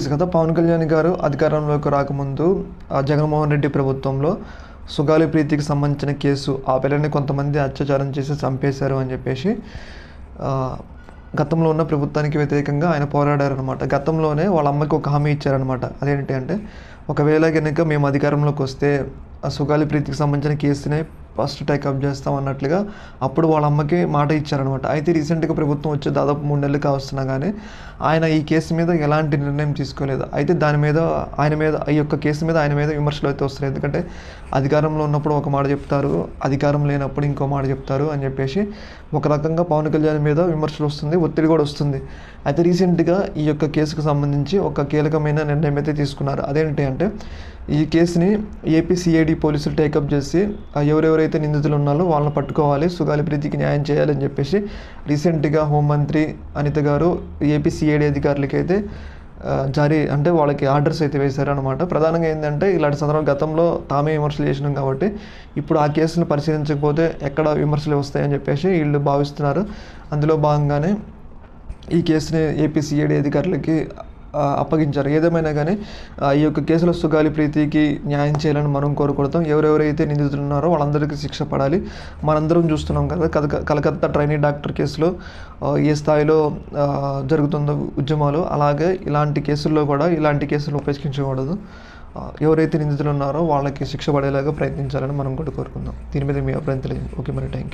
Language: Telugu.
తెలుసు కదా పవన్ కళ్యాణ్ గారు అధికారంలోకి రాకముందు జగన్మోహన్ రెడ్డి ప్రభుత్వంలో సుగాలి ప్రీతికి సంబంధించిన కేసు ఆ పిల్లని కొంతమంది అత్యాచారం చేసి చంపేశారు అని చెప్పేసి గతంలో ఉన్న ప్రభుత్వానికి వ్యతిరేకంగా ఆయన పోరాడారనమాట గతంలోనే వాళ్ళ అమ్మకి ఒక హామీ ఇచ్చారనమాట అదేంటి అంటే ఒకవేళ కనుక మేము అధికారంలోకి వస్తే ఆ సుగాలి ప్రీతికి సంబంధించిన కేసునే ఫస్ట్ టేకప్ చేస్తాం అన్నట్లుగా అప్పుడు వాళ్ళ అమ్మకి మాట ఇచ్చారనమాట అయితే రీసెంట్గా ప్రభుత్వం వచ్చి దాదాపు మూడు నెలలు కావస్తున్నా కానీ ఆయన ఈ కేసు మీద ఎలాంటి నిర్ణయం తీసుకోలేదు. అయితే దాని మీద ఆయన మీద ఈ యొక్క కేసు మీద ఆయన మీద విమర్శలు అయితే వస్తున్నాయి. ఎందుకంటే అధికారంలో ఉన్నప్పుడు ఒక మాట చెప్తారు అధికారం లేనప్పుడు ఇంకో మాట చెప్తారు అని చెప్పేసి ఒక రకంగా పవన్ కళ్యాణ్ మీద విమర్శలు వస్తుంది ఒత్తిడి కూడా వస్తుంది. అయితే రీసెంట్గా ఈ యొక్క కేసుకు సంబంధించి ఒక కీలకమైన నిర్ణయం అయితే తీసుకున్నారు. అదేంటి అంటే ఈ కేసుని ఏపీ సిఐడి పోలీసులు టేకప్ చేసి ఎవరెవరు ఎవరైతే నిందితులు ఉన్నారో వాళ్ళని పట్టుకోవాలి సుగాలి ప్రీతికి న్యాయం చేయాలని చెప్పేసి రీసెంట్గా హోంమంత్రి అనిత గారు ఏపీ సిఐడి అధికారులకి అయితే జారీ అంటే వాళ్ళకి ఆర్డర్స్ అయితే వేశారనమాట ప్రధానంగా ఏంటంటే ఇలాంటి సందర్భం గతంలో తామే విమర్శలు చేసినాం కాబట్టి ఇప్పుడు ఆ కేసును పరిశీలించకపోతే ఎక్కడ విమర్శలు వస్తాయని చెప్పేసి వీళ్ళు భావిస్తున్నారు. అందులో భాగంగానే ఈ కేసుని ఏపీ సిఐడి అధికారులకి అప్పగించారు. ఏదేమైనా కానీ ఈ యొక్క కేసులో సుగాలి ప్రీతికి న్యాయం చేయాలని మనం కోరుకుంటాం ఎవరెవరైతే నిందితులు ఉన్నారో వాళ్ళందరికీ శిక్ష పడాలి. మనందరం చూస్తున్నాం కదా కలకత్తా ట్రైనీ డాక్టర్ కేసులో ఏ స్థాయిలో జరుగుతుందో ఉద్యమాలు అలాగే ఇలాంటి కేసుల్లో కూడా ఇలాంటి కేసులు ఉపయోగించకూడదు ఎవరైతే నిందితులు ఉన్నారో వాళ్ళకి శిక్ష పడేలాగా ప్రయత్నించాలని మనం కూడా కోరుకుందాం. దీని మీద మీ అభిప్రాయం తెలియదు ఓకే మరి థ్యాంక్ యూ